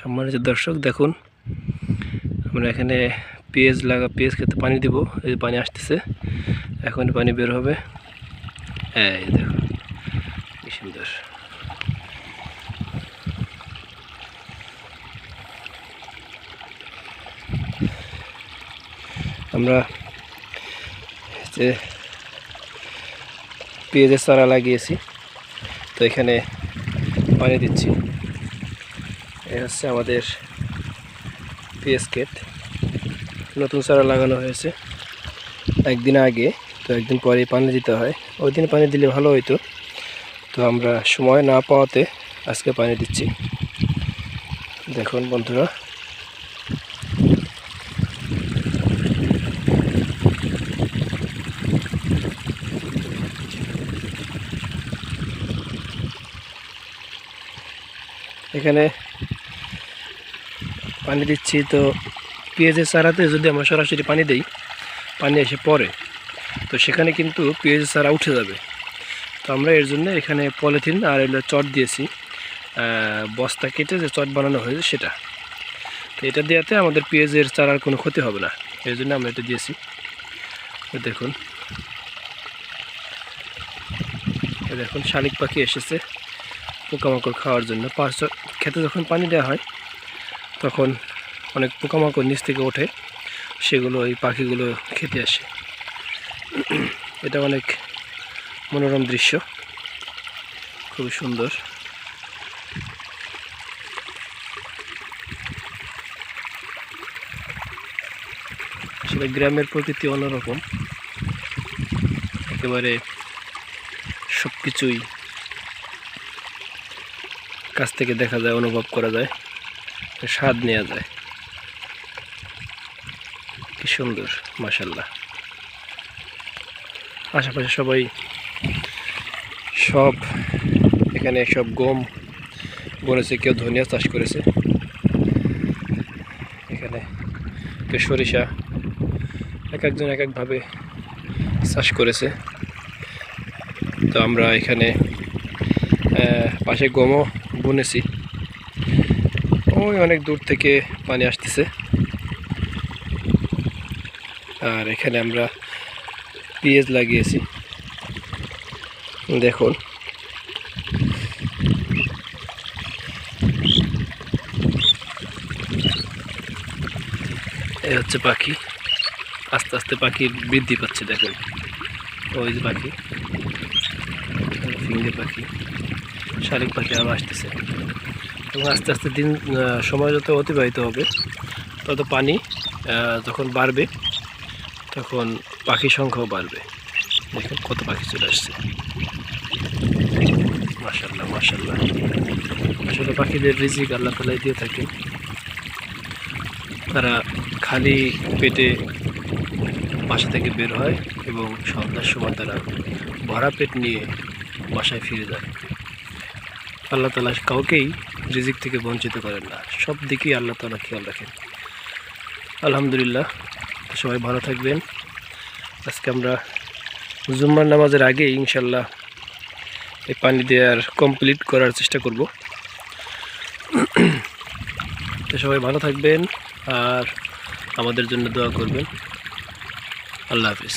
সম্মানিত দর্শক, দেখুন, আমরা এখানে পেঁয়াজ লাগা, পেঁয়াজ খেতে পানি দিব। এই পানি আসতেছে, এখন পানি বের হবে। এই দেখুন, কি সুন্দর। আমরা যে পেঁয়াজের চারা লাগিয়েছি, তো এখানে পানি দিচ্ছি। এ হচ্ছে আমাদের পেঁয়াজ নতুন চারা লাগানো হয়েছে। একদিন আগে, তো একদিন পরে পানি দিতে হয়। ওই দিন পানি দিলে ভালো হইতো। তো আমরা সময় না পাওয়াতে আজকে পানি দিচ্ছি। দেখুন বন্ধুরা। এখানে পানি দিচ্ছি, তো পেঁয়াজের চারাতে যদি আমরা সরাসরি পানি দেই, পানি এসে পড়ে, তো সেখানে কিন্তু পেঁয়াজের চারা উঠে যাবে। তো আমরা এর জন্য এখানে পলিথিন আর এগুলো চট দিয়েছি। বস্তা কেটে যে চট বানানো হয়েছে সেটা। তো এটা দেওয়াতে আমাদের পেঁয়াজের চারার কোনো ক্ষতি হবে না। এর জন্য আমরা এটা দিয়েছি। দেখুন। দেখুন, শালিক পাখি এসেছে পোকামাকড় খাওয়ার জন্য। পাঁচ খেতে যখন পানি দেওয়া হয় তখন অনেক পোকামাকড় নিচ থেকে ওঠে, সেগুলো ওই পাখিগুলো খেতে আসে। এটা অনেক মনোরম দৃশ্য, খুবই সুন্দর। আসলে গ্রামের প্রকৃতি অন্যরকম। একেবারে সব কিছুই কাছ থেকে দেখা যায়, অনুভব করা যায়। স্বাদ নেওয়া যায়। কি সুন্দর মাসাল্লাহ আশেপাশে সবাই সব, এখানে সব গম বলেছে কেউ ধনিয়া চাষ করেছে। এখানে কেউ সরিষা এক একজন এক একভাবে চাষ করেছে। তো আমরা এখানে পাশে গমও বুনেছি। ওই অনেক দূর থেকে পানি আসতেছে। আর এখানে আমরা পেঁয়াজ লাগিয়েছি। দেখুন। এই হচ্ছে পাখি। আস্তে আস্তে পাখি বৃদ্ধি পাচ্ছে, দেখুন। ওই যে পাখি। ফিঙ্গে পাখি। শালিক পাখি আরও আসতেছে। এবং আস্তে আস্তে দিন সময় যত অতিবাহিত হবে, তত পানি যখন বাড়বে, তখন পাখির সংখ্যাও বাড়বে। দেখুন কত পাখি চলে আসছে। মাসাল্লাহ মাসাল্লাহ আসলে পাখিদের রিজিক আল্লাহ তালাই দিয়ে থাকে তারা খালি পেটে বাসা থেকে বের হয় এবং সন্ধ্যার সময় তারা ভরা পেট নিয়ে বাসায় ফিরে যায়। আল্লাহ তালা কাউকেই রিজিক থেকে বঞ্চিত করেন না। সব দিকেই আল্লাহ তালা খেয়াল রাখেন। আলহামদুলিল্লাহ, সবাই ভালো থাকবেন। আজকে আমরা জুম্মার নামাজের আগেই ইনশাল্লাহ এই পানি দেওয়ার কমপ্লিট করার চেষ্টা করব। তো সবাই ভালো থাকবেন আর আমাদের জন্য দোয়া করবেন। আল্লাহ হাফিজ।